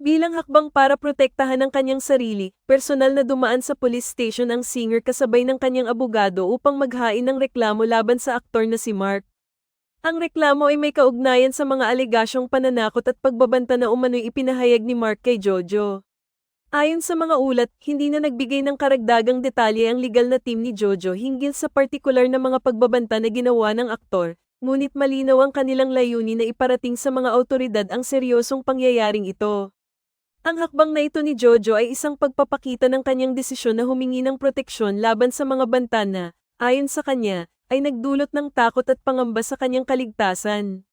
Bilang hakbang para protektahan ang kanyang sarili, personal na dumaan sa police station ang singer kasabay ng kanyang abogado upang maghain ng reklamo laban sa aktor na si Mark. Ang reklamo ay may kaugnayan sa mga alegasyong pananakot at pagbabanta na umano'y ipinahayag ni Mark kay Jojo. Ayon sa mga ulat, hindi na nagbigay ng karagdagang detalye ang legal na team ni Jojo hinggil sa partikular na mga pagbabanta na ginawa ng aktor, ngunit malinaw ang kanilang layunin na iparating sa mga autoridad ang seryosong pangyayaring ito. Ang hakbang na ito ni Jojo ay isang pagpapakita ng kanyang desisyon na humingi ng proteksyon laban sa mga banta na, ayon sa kanya, ay nagdulot ng takot at pangamba sa kanyang kaligtasan.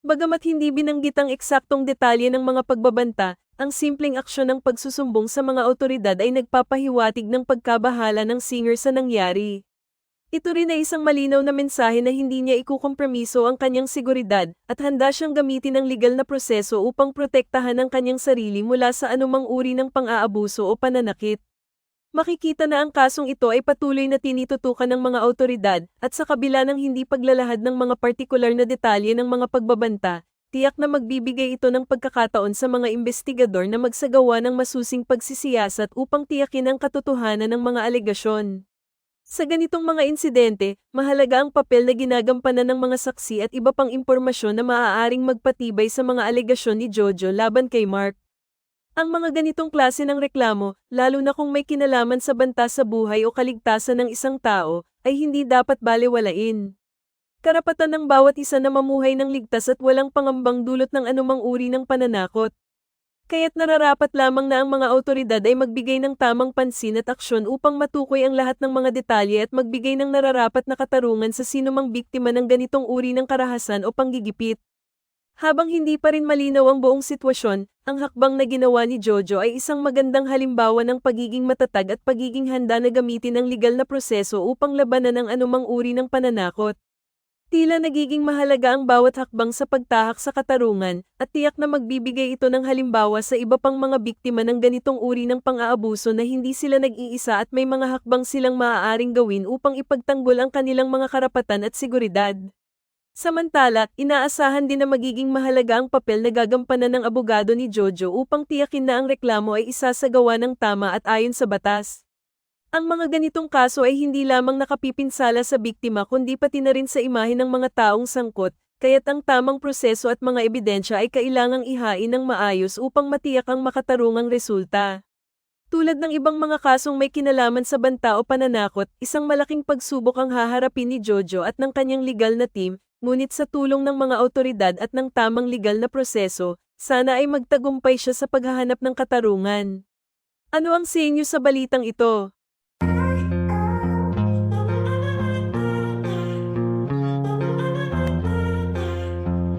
Bagamat hindi binanggit ang eksaktong detalye ng mga pagbabanta, ang simpleng aksyon ng pagsusumbong sa mga otoridad ay nagpapahiwatig ng pagkabahala ng singer sa nangyari. Ito rin ay isang malinaw na mensahe na hindi niya ikukompromiso ang kanyang seguridad at handa siyang gamitin ang legal na proseso upang protektahan ang kanyang sarili mula sa anumang uri ng pang-aabuso o pananakit. Makikita na ang kasong ito ay patuloy na tinitutukan ng mga autoridad at sa kabila ng hindi paglalahad ng mga partikular na detalye ng mga pagbabanta, tiyak na magbibigay ito ng pagkakataon sa mga investigador na magsagawa ng masusing pagsisiyasat upang tiyakin ang katotohanan ng mga alegasyon. Sa ganitong mga insidente, mahalaga ang papel na ginagampanan ng mga saksi at iba pang impormasyon na maaaring magpatibay sa mga alegasyon ni Jojo laban kay Mark. Ang mga ganitong klase ng reklamo, lalo na kung may kinalaman sa banta sa buhay o kaligtasan ng isang tao, ay hindi dapat balewalain. Karapatan ng bawat isa na mamuhay ng ligtas at walang pangambang dulot ng anumang uri ng pananakot. Kaya't nararapat lamang na ang mga autoridad ay magbigay ng tamang pansin at aksyon upang matukoy ang lahat ng mga detalye at magbigay ng nararapat na katarungan sa sinumang biktima ng ganitong uri ng karahasan o panggigipit. Habang hindi pa rin malinaw ang buong sitwasyon, ang hakbang na ginawa ni Jojo ay isang magandang halimbawa ng pagiging matatag at pagiging handa na gamitin ang legal na proseso upang labanan ang anumang uri ng pananakot. Tila nagiging mahalaga ang bawat hakbang sa pagtahak sa katarungan, at tiyak na magbibigay ito ng halimbawa sa iba pang mga biktima ng ganitong uri ng pang-aabuso na hindi sila nag-iisa at may mga hakbang silang maaaring gawin upang ipagtanggol ang kanilang mga karapatan at seguridad. Samantala, inaasahan din na magiging mahalaga ang papel na gagampanan ng abogado ni Jojo upang tiyakin na ang reklamo ay isasagawa ng tama at ayon sa batas. Ang mga ganitong kaso ay hindi lamang nakapipinsala sa biktima kundi pati na rin sa imahe ng mga taong sangkot, kaya't ang tamang proseso at mga ebidensya ay kailangang ihain ng maayos upang matiyak ang makatarungang resulta. Tulad ng ibang mga kasong may kinalaman sa banta o pananakot, isang malaking pagsubok ang haharapin ni Jojo at ng kanyang legal na team, ngunit sa tulong ng mga autoridad at ng tamang legal na proseso, sana ay magtagumpay siya sa paghahanap ng katarungan. Ano ang sa inyo sa balitang ito?